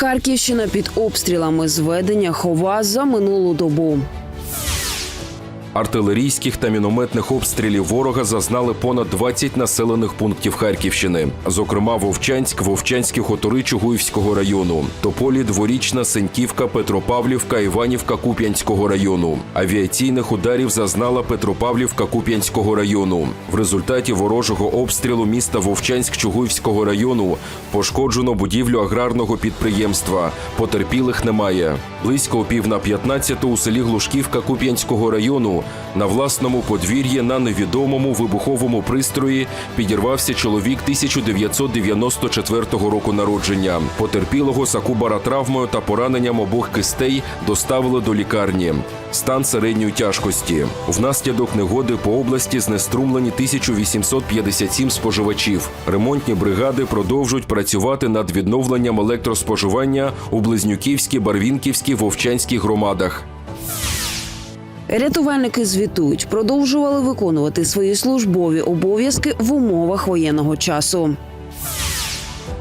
Харківщина під обстрілами зведення хова за минулу добу. Артилерійських та мінометних обстрілів ворога зазнали понад 20 населених пунктів Харківщини, зокрема Вовчанськ, Вовчанські хутори Чугуївського району, Тополі, Дворічна, Сеньківка, Петропавлівка, Іванівка Куп'янського району. Авіаційних ударів зазнала Петропавлівка Куп'янського району. В результаті ворожого обстрілу міста Вовчанськ Чугуївського району пошкоджено будівлю аграрного підприємства. Потерпілих немає. Близько пів на 15 у селі Глушківка Куп'янського району на власному подвір'ї на невідомому вибуховому пристрої підірвався чоловік 1994 року народження. Потерпілого Сакубара травмою та пораненням обох кистей доставили до лікарні. Стан середньої тяжкості. Внаслідок негоди по області знеструмлені 1857 споживачів. Ремонтні бригади продовжують працювати над відновленням електроспоживання у Близнюківській, Барвінківській, Вовчанській громадах. Рятувальники звітують, продовжували виконувати свої службові обов'язки в умовах воєнного часу.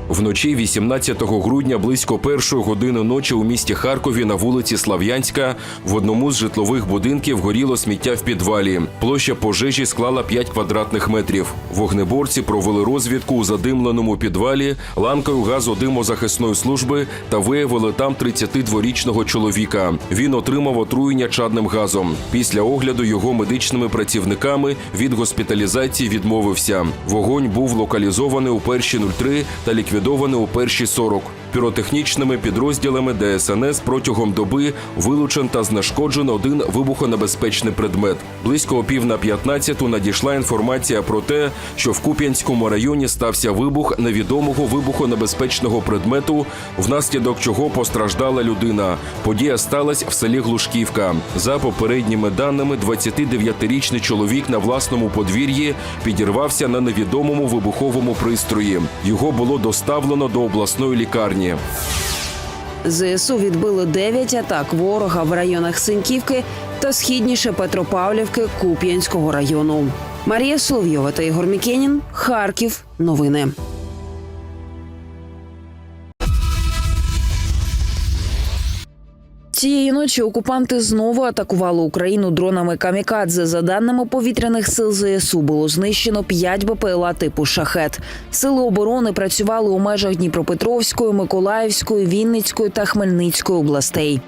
Вночі 18 грудня близько першої години ночі у місті Харкові на вулиці Слав'янська в одному з житлових будинків горіло сміття в підвалі. Площа пожежі склала 5 квадратних метрів. Вогнеборці провели розвідку у задимленому підвалі ланкою газодимозахисної служби та виявили там 32-річного чоловіка. Він отримав отруєння чадним газом. Після огляду його медичними працівниками від госпіталізації відмовився. Вогонь був локалізований у перші 03 та ліквідований у перші 40. Піротехнічними підрозділами ДСНС протягом доби вилучен та знешкоджен один вибухонебезпечний предмет. Близько пів на 15 надійшла інформація про те, що в Куп'янському районі стався вибух невідомого вибухонебезпечного предмету, внаслідок чого постраждала людина. Подія сталася в селі Глушківка. За попередніми даними, 29-річний чоловік на власному подвір'ї підірвався на невідомому вибуховому пристрої. Його було доставлено до обласної лікарні. ЗСУ відбили 9 атак ворога в районах Синьківки та східніше Петропавлівки Куп'янського району. Марія Соловйова та Ігор Мікенін. Харків. Новини. Цієї ночі окупанти знову атакували Україну дронами камікадзе. За даними повітряних сил ЗСУ, було знищено 5 БПЛА типу шахет. Сили оборони працювали у межах Дніпропетровської, Миколаївської, Вінницької та Хмельницької областей.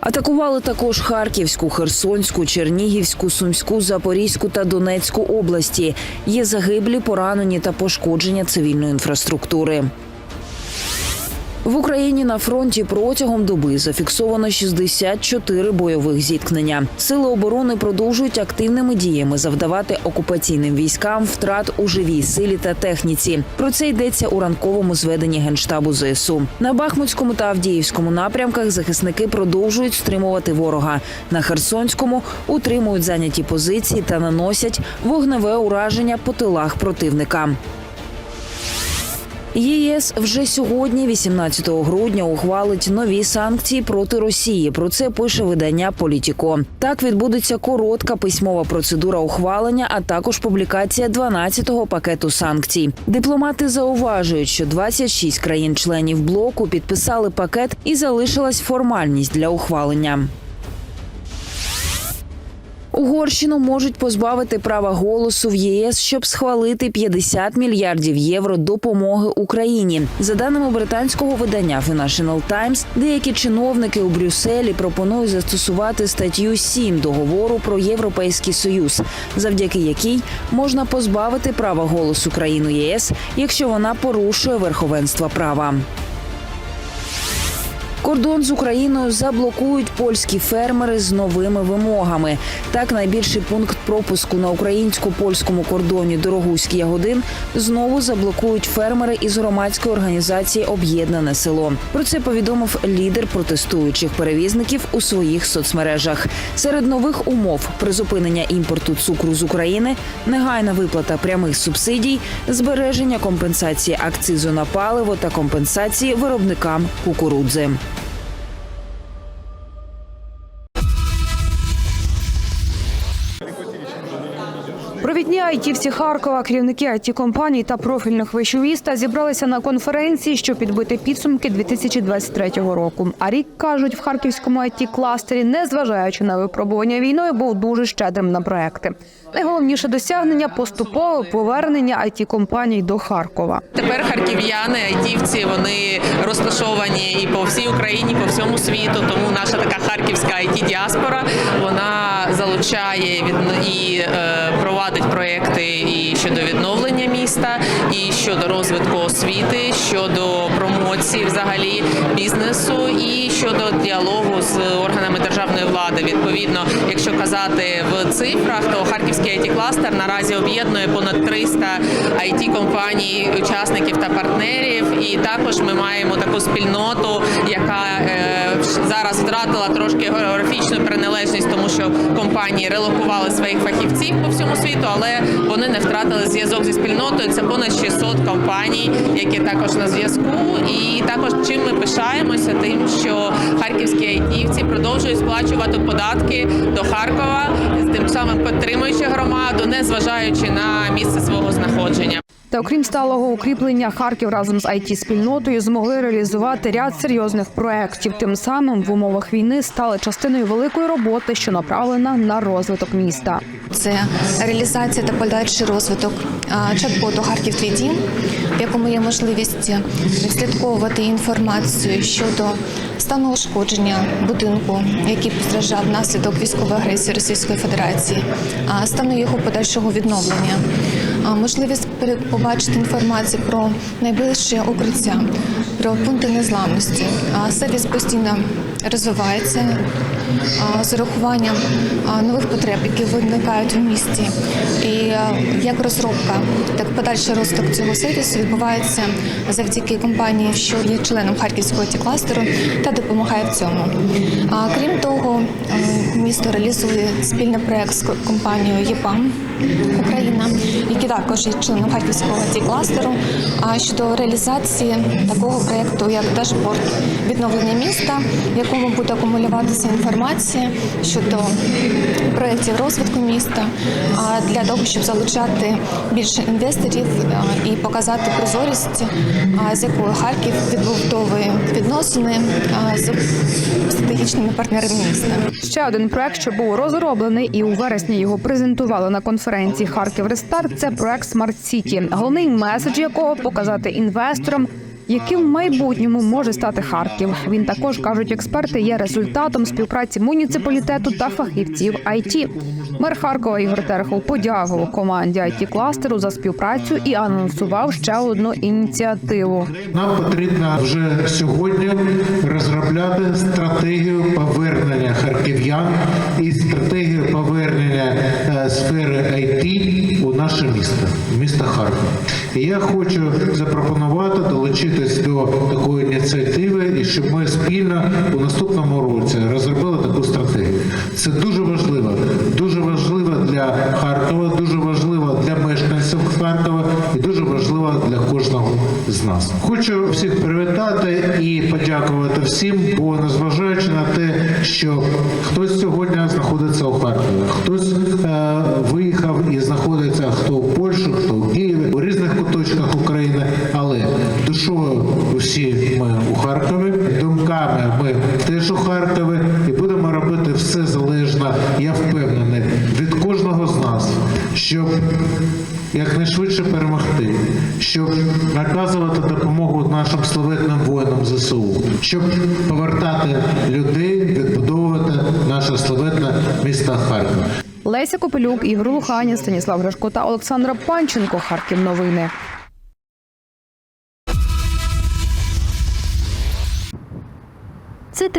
Атакували також Харківську, Херсонську, Чернігівську, Сумську, Запорізьку та Донецьку області. Є загиблі, поранені та пошкодження цивільної інфраструктури. В Україні на фронті протягом доби зафіксовано 64 бойових зіткнення. Сили оборони продовжують активними діями завдавати окупаційним військам втрат у живій силі та техніці. Про це йдеться у ранковому зведенні генштабу ЗСУ. На Бахмутському та Авдіївському напрямках захисники продовжують стримувати ворога. На Херсонському утримують зайняті позиції та наносять вогневе ураження по тилах противника. ЄС вже сьогодні, 18 грудня, ухвалить нові санкції проти Росії. Про це пише видання Політіко. Так відбудеться коротка письмова процедура ухвалення, а також публікація 12-го пакету санкцій. Дипломати зауважують, що 26 країн-членів блоку підписали пакет і залишилась формальність для ухвалення. Угорщину можуть позбавити права голосу в ЄС, щоб схвалити 50 мільярдів євро допомоги Україні. За даними британського видання Financial Times, деякі чиновники у Брюсселі пропонують застосувати статтю 7 договору про європейський союз, завдяки якій можна позбавити права голосу країну ЄС, якщо вона порушує верховенство права. Кордон з Україною заблокують польські фермери з новими вимогами. Так, найбільший пункт пропуску на українсько-польському кордоні Дорогуський Ягодин знову заблокують фермери із громадської організації Об'єднане село. Про це повідомив лідер протестуючих перевізників у своїх соцмережах. Серед нових умов призупинення імпорту цукру з України, негайна виплата прямих субсидій, збереження компенсації акцизу на паливо та компенсації виробникам кукурудзи. Айтівці Харкова, керівники it компаній та профільних вишів міста зібралися на конференції, щоб підбити підсумки 2023 року. А рік кажуть, в харківському it кластері, незважаючи на випробування війною, був дуже щедрим на проекти. Найголовніше досягнення поступове повернення it компаній до Харкова. Тепер харків'яни, айтівці, вони розташовані і по всій Україні, і по всьому світу. Тому наша така харківська it діаспора вона залучає і е, провадить проекти і щодо відновлення міста, і щодо розвитку освіти, щодо промоції взагалі бізнесу, і щодо діалогу з органами державної влади. Відповідно, якщо казати в цифрах, то харківський it кластер наразі об'єднує понад 300 it компаній, учасників та партнерів. І також ми маємо таку спільноту, яка е, зараз втратила трошки географічну приналежність, тому що компанії релокували своїх фахівців по всьому світу, але вони не втратили зв'язок зі спільнотою. Це понад 600 компаній, які також на зв'язку. І також чим ми пишаємося, тим, що харківські айтівці продовжують сплачувати податки до Харкова, тим самим підтримуючи громаду, не зважаючи на місце свого знаходження. Та окрім сталого укріплення, Харків разом з it спільнотою змогли реалізувати ряд серйозних проєктів. Тим самим в умовах війни стали частиною великої роботи, що направлена на розвиток міста. Це реалізація та подальший розвиток чат-боту Харків твій дім, в якому є можливість відслідковувати інформацію щодо стану ушкодження будинку, який постраждав внаслідок військової агресії Російської Федерації, а стану його подальшого відновлення. Можливість побачити інформацію про найближче укриття, про пункти незламності. Сервіс постійно розвивається з урахуванням нових потреб, які виникають в місті. І як розробка, так подальший розвиток цього сервісу відбувається завдяки компанії, що є членом харківського ті кластеру та допомагає в цьому. Крім того, місто реалізує спільний проект з компанією ЄПАМ Україна, які також є членом харківського ті кластеру. А щодо реалізації такого проекту, як дашборд відновлення міста, в якому буде акумулюватися інформація щодо проєктів розвитку міста, для того, щоб залучати більше інвесторів і показати прозорість, з якою Харків відбудовує відносини з стратегічними партнерами міста. Ще один проект, що був розроблений, і у вересні його презентували на конференції Харків Рестарт. Це проект Смарт Сіті, головний меседж якого показати інвесторам. Яким в майбутньому може стати Харків? Він також кажуть, експерти є результатом співпраці муніципалітету та фахівців IT. Мер Харкова Ігор Терехов подякував команді it кластеру за співпрацю і анонсував ще одну ініціативу. Нам потрібно вже сьогодні розробляти стратегію повернення харків'ян і стратегію повернення е, сфери IT у наше місто, місто Харкова. І я хочу запропонувати долучитись до такої ініціативи, і щоб ми спільно у наступному році розробили таку стратегію. Це дуже важливо, дуже важливо для Харкова, дуже важливо для мешканців Харкова і дуже важливо для кожного з нас. Хочу всіх привітати і подякувати всім, бо незважаючи на те, що хтось сьогодні знаходиться у Харкові, хтось е, виїхав і знаходиться хто в Польщі, хто в Києві, у різних куточках України, але душою всі ми у Харкові, думками ми теж у Харкові, і будемо робити все залежно, я впевнений, від кожного з нас, щоб якнайшвидше щоб наказувати допомогу нашим славетним воїнам ЗСУ, щоб повертати людей, відбудовувати наше славетне місто Харків. Леся Копелюк, Ігор Луханін, Станіслав Гришко та Олександра Панченко. Харків новини.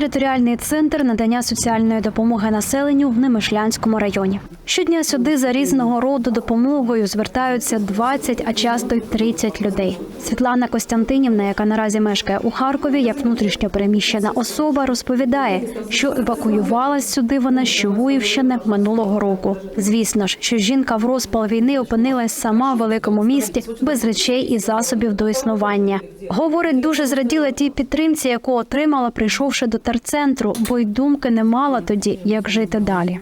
Територіальний центр надання соціальної допомоги населенню в Немишлянському районі. Щодня сюди за різного роду допомогою звертаються 20, а часто й 30 людей. Світлана Костянтинівна, яка наразі мешкає у Харкові, як внутрішньо переміщена особа, розповідає, що евакуювалась сюди вона з Чугуївщини минулого року. Звісно ж, що жінка в розпал війни опинилась сама в великому місті без речей і засобів до існування. Говорить, дуже зраділа тій підтримці, яку отримала, прийшовши до терцентру, бо й думки не мала тоді, як жити далі.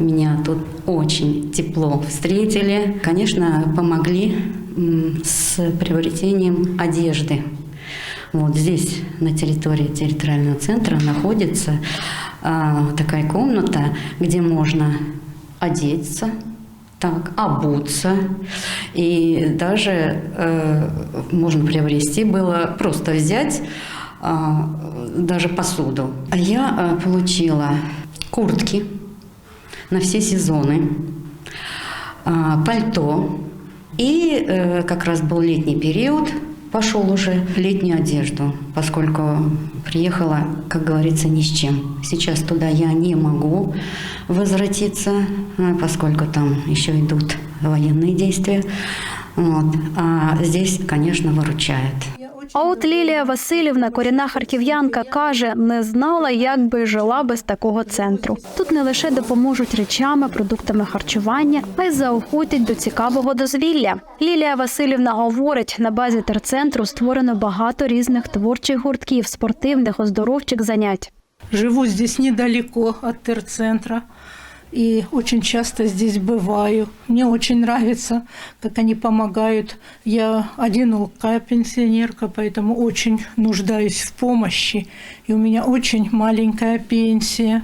Меня тут очень тепло встретили. Конечно, помогли м, с приобретением одежды. Вот здесь, на территории территориального центра, находится а, такая комната, где можно одеться, так, обуться. И даже э, можно приобрести было, просто взять а, даже посуду. А я э, получила куртки на все сезоны, а, пальто. И э, как раз был летний период, пошел уже летнюю одежду, поскольку приехала, как говорится, ни с чем. Сейчас туда я не могу возвратиться, поскольку там еще идут военные действия. Вот. А здесь, конечно, выручает. А от Лілія Васильівна, корінна харків'янка, каже, не знала, як би жила без такого центру. Тут не лише допоможуть речами, продуктами харчування, а й заохотять до цікавого дозвілля. Лілія Васильівна говорить, на базі терцентру створено багато різних творчих гуртків, спортивних, оздоровчих занять. Живу здесь недалеко от терцентра и очень часто здесь бываю. Мне очень нравится, как они помогают. Я одинокая пенсионерка, поэтому очень нуждаюсь в помощи. И у меня очень маленькая пенсия,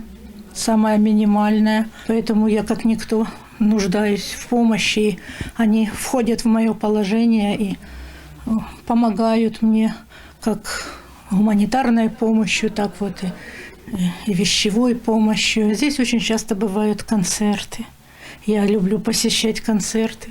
самая минимальная. Поэтому я, как никто, нуждаюсь в помощи. Они входят в мое положение и э, помогают мне как гуманитарной помощью, так вот и, и вещевой помощью. Здесь очень часто бывают концерты. Я люблю посещать концерты.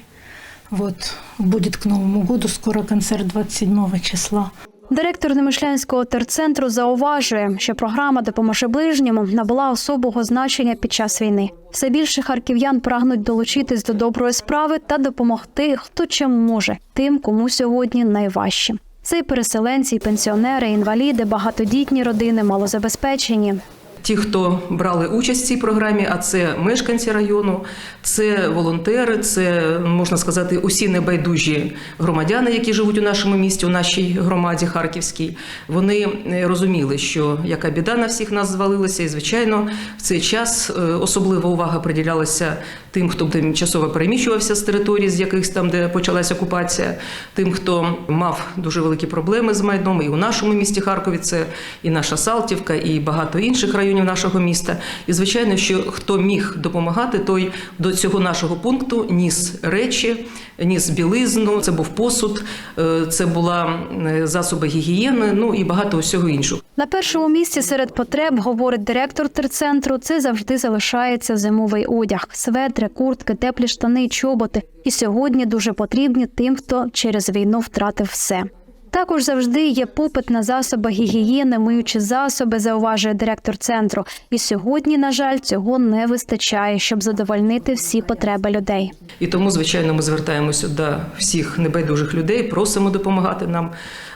Вот будет к Новому году скоро концерт 27 числа. Директор Немишлянського терцентру зауважує, що програма Допоможи ближньому набула особого значення під час війни. Все більше харків'ян прагнуть долучитись до доброї справи та допомогти, хто чим може, тим, кому сьогодні найважче. Це і переселенці, пенсіонери, інваліди, багатодітні родини, малозабезпечені. Ті, хто брали участь в цій програмі, а це мешканці району, це волонтери, це можна сказати, усі небайдужі громадяни, які живуть у нашому місті, у нашій громаді Харківській. Вони е, розуміли, що яка біда на всіх нас звалилася, і звичайно, в цей час е, особлива увага приділялася тим, хто тимчасово переміщувався з територій, з якихось там, де почалася окупація, тим, хто мав дуже великі проблеми з майном, і у нашому місті Харкові це і наша Салтівка, і багато інших районів нашого міста. І звичайно, що хто міг допомагати, той до цього нашого пункту ніс речі, ніс білизну, це був посуд, е, це була е, засоби гігієни, ну і багато усього іншого. На першому місці серед потреб, говорить директор терцентру, це завжди залишається зимовий одяг: светри, куртки, теплі штани, чоботи. І сьогодні дуже потрібні тим, хто через війну втратив все. Також завжди є попит на засоби гігієни, миючі засоби, зауважує директор центру. І сьогодні, на жаль, цього не вистачає, щоб задовольнити всі потреби людей. І тому, звичайно, ми звертаємося до всіх небайдужих людей, просимо допомагати нам.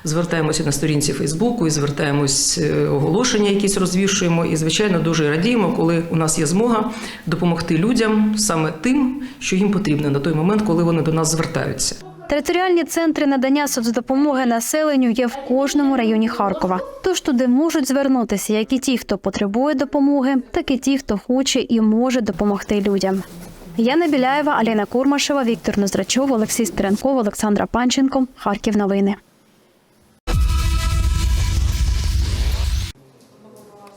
Звертаємося на сторінці Фейсбуку і звертаємось е, оголошення, якісь розвішуємо. І, звичайно, дуже радіємо, коли у нас є змога допомогти людям саме тим, що їм потрібно на той момент, коли вони до нас звертаються. Територіальні центри надання соцдопомоги населенню є в кожному районі Харкова. Тож туди можуть звернутися як і ті, хто потребує допомоги, так і ті, хто хоче і може допомогти людям. Яна Біляєва, Аліна Курмашева, Віктор Нозрачов, Олексій Стеренков, Олександра Панченко. Харків новини.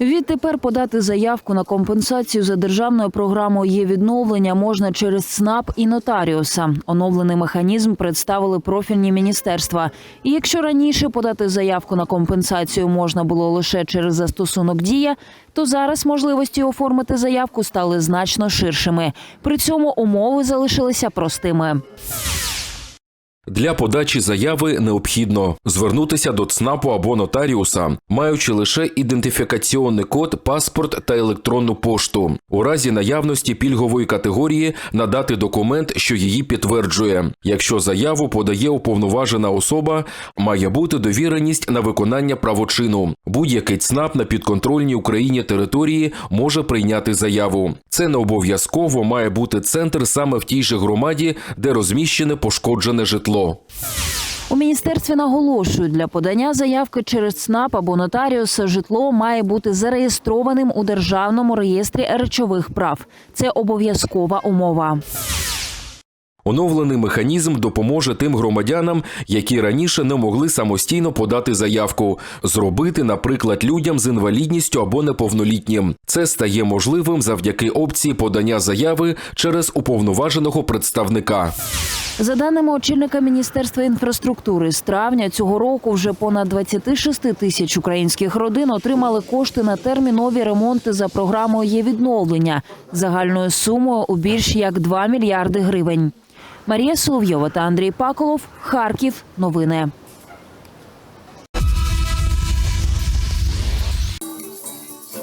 Відтепер подати заявку на компенсацію за державною програмою є відновлення можна через ЦНАП і нотаріуса. Оновлений механізм представили профільні міністерства. І якщо раніше подати заявку на компенсацію можна було лише через застосунок дія, то зараз можливості оформити заявку стали значно ширшими. При цьому умови залишилися простими. Для подачі заяви необхідно звернутися до ЦНАПу або нотаріуса, маючи лише ідентифікаційний код, паспорт та електронну пошту. У разі наявності пільгової категорії надати документ, що її підтверджує. Якщо заяву подає уповноважена особа, має бути довіреність на виконання правочину. Будь-який ЦНАП на підконтрольній Україні території може прийняти заяву. Це не обов'язково має бути центр саме в тій же громаді, де розміщене пошкоджене житло. У міністерстві наголошують, для подання заявки через ЦНАП або нотаріуса житло має бути зареєстрованим у державному реєстрі речових прав. Це обов'язкова умова. Оновлений механізм допоможе тим громадянам, які раніше не могли самостійно подати заявку, зробити, наприклад, людям з інвалідністю або неповнолітнім. Це стає можливим завдяки опції подання заяви через уповноваженого представника. За даними очільника Міністерства інфраструктури, з травня цього року вже понад 26 тисяч українських родин отримали кошти на термінові ремонти за програмою є відновлення загальною сумою у більш як 2 мільярди гривень. Марія Соловйова та Андрій Паколов. Харків. Новини.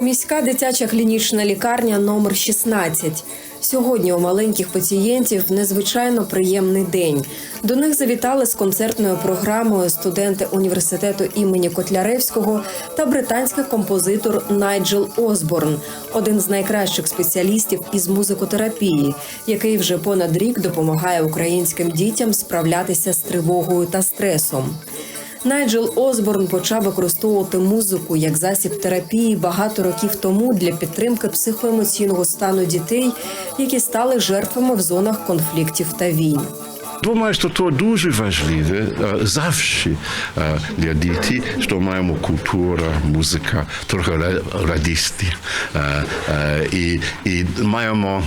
Міська дитяча клінічна лікарня номер 16. Сьогодні у маленьких пацієнтів незвичайно приємний день. До них завітали з концертною програмою студенти університету імені Котляревського та британський композитор Найджел Осборн, один з найкращих спеціалістів із музикотерапії, який вже понад рік допомагає українським дітям справлятися з тривогою та стресом. Найджел Озборн почав використовувати музику як засіб терапії багато років тому для підтримки психоемоційного стану дітей, які стали жертвами в зонах конфліктів та війн. Думаю, що то дуже важливо завжди для дітей, що маємо культура, музика, трохи ра- радісти е, і, і маємо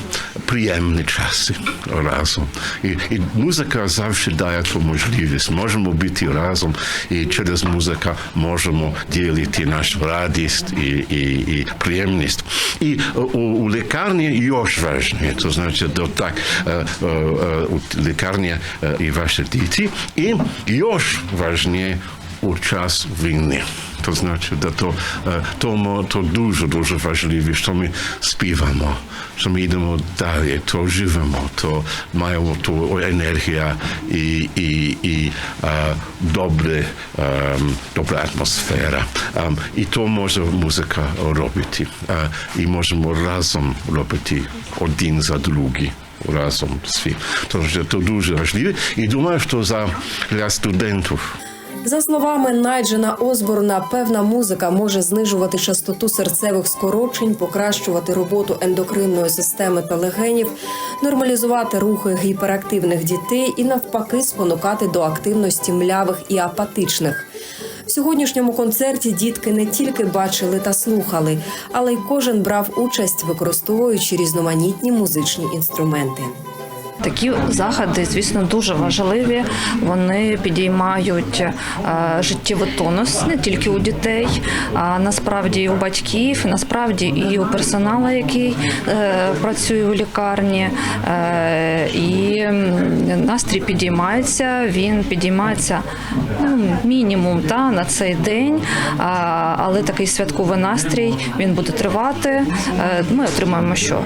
приємні часи разом. І, і музика завжди дає ту можливість. Можемо бути разом і через музику можемо ділити нашу радість і, і, і приємність. І е, у, у лікарні ще важливіше. То значить, до так е, е, е, у лікарні е, і ваші діти. І ще важливіше у час війни. То значить, да то, е, тому то дуже дуже важливо, що ми співаємо, що ми йдемо далі, то живемо, то маємо ту енергію і, і, і е, добре, е, добра атмосфера. Е, і то може музика робити. Е, і можемо разом робити один разом свій. Тож це дуже важливо. І думаю, що за для студентів За словами Найджена Осборна, певна музика може знижувати частоту серцевих скорочень, покращувати роботу ендокринної системи та легенів, нормалізувати рухи гіперактивних дітей і навпаки спонукати до активності млявих і апатичних. В сьогоднішньому концерті дітки не тільки бачили та слухали, але й кожен брав участь, використовуючи різноманітні музичні інструменти. Такі заходи, звісно, дуже важливі. Вони підіймають е, життєвий тонус не тільки у дітей, а насправді і у батьків, насправді і у персоналу, який е, працює у лікарні. Е, І настрій підіймається. Він підіймається ну, мінімум та, на цей день, але такий святковий настрій він буде тривати. Ми отримаємо що?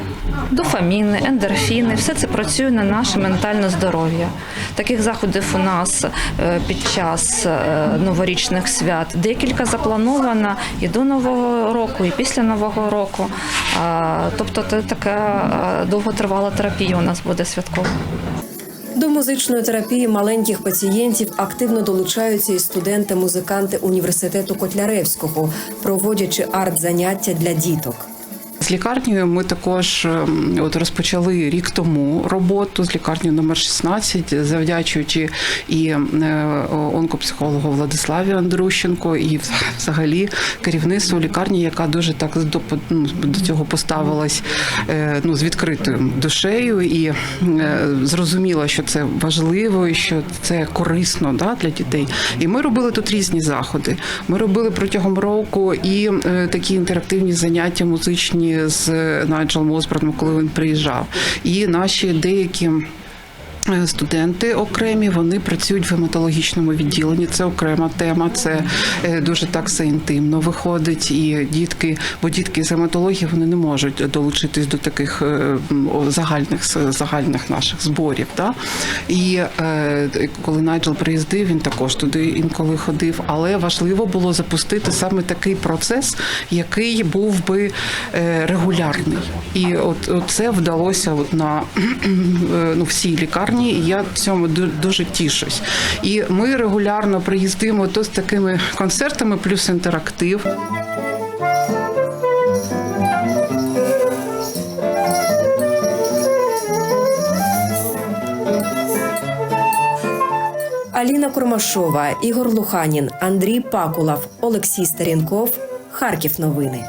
Дофаміни, ендорфіни, все це працює на наше ментальне здоров'я. Таких заходів у нас е, під час е, новорічних свят декілька заплановано і до нового року, і після нового року. Тобто, це така е, довготривала терапія у нас буде святкова. До музичної терапії маленьких пацієнтів активно долучаються і студенти-музиканти університету Котляревського, проводячи арт-заняття для діток. З лікарнею ми також ем, от розпочали рік тому роботу з лікарнею номер 16, завдячуючи і е, онкопсихологу Владиславі Андрущенко, і взагалі керівництву лікарні, яка дуже так до, ну, до цього поставилась е, ну, з відкритою душею і е, зрозуміла, що це важливо і що це корисно да, для дітей. І ми робили тут різні заходи. Ми робили протягом року і такі інтерактивні заняття музичні з Найджелом Осборном, коли він приїжджав. І наші деякі. Е, Студенти окремі вони працюють в гематологічному відділенні. Це окрема тема. Це е, дуже так все інтимно виходить. І дітки, бо дітки з гематології вони не можуть долучитись до таких е, загальних загальних наших зборів. Да? І коли Найджел приїздив, він також туди інколи ходив. Але важливо було запустити саме такий процес, який був би регулярний. І от, це вдалося от на ну, всій лікарні. Лікарні, і я цьому ду- дуже тішусь. І ми регулярно приїздимо то з такими концертами, плюс інтерактив. Аліна Курмашова, Ігор Луханін, Андрій Пакулав, Олексій Старінков. Харків новини.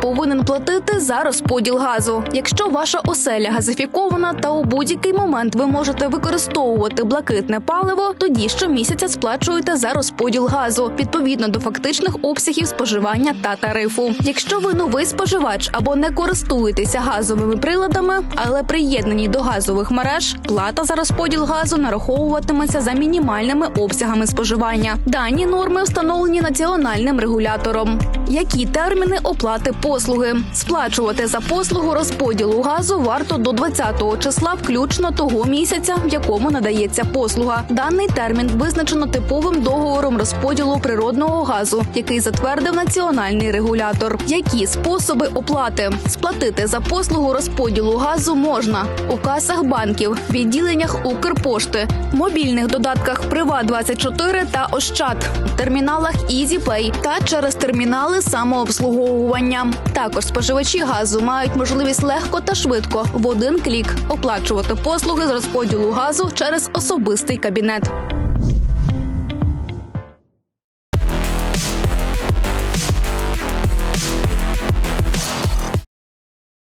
Повинен платити за розподіл газу? Якщо ваша оселя газифікована та у будь-який момент ви можете використовувати блакитне паливо, тоді щомісяця сплачуєте за розподіл газу відповідно до фактичних обсягів споживання та тарифу. Якщо ви новий споживач або не користуєтеся газовими приладами, але приєднані до газових мереж, плата за розподіл газу нараховуватиметься за мінімальними обсягами споживання. Дані норми встановлені національним регулятором. Які терміни оплати послуги? Сплачувати за послугу розподілу газу варто до 20-го числа, включно того місяця, в якому надається послуга. Даний термін визначено типовим договором розподілу природного газу, який затвердив національний регулятор. Які способи оплати сплатити за послугу розподілу газу можна у касах банків, відділеннях Укрпошти, мобільних додатках Приват 24 та Ощад, терміналах EasyPay та через термінали самообслуговування. Також споживачі газу мають можливість легко та швидко в один клік оплачувати послуги з розподілу газу через особистий кабінет.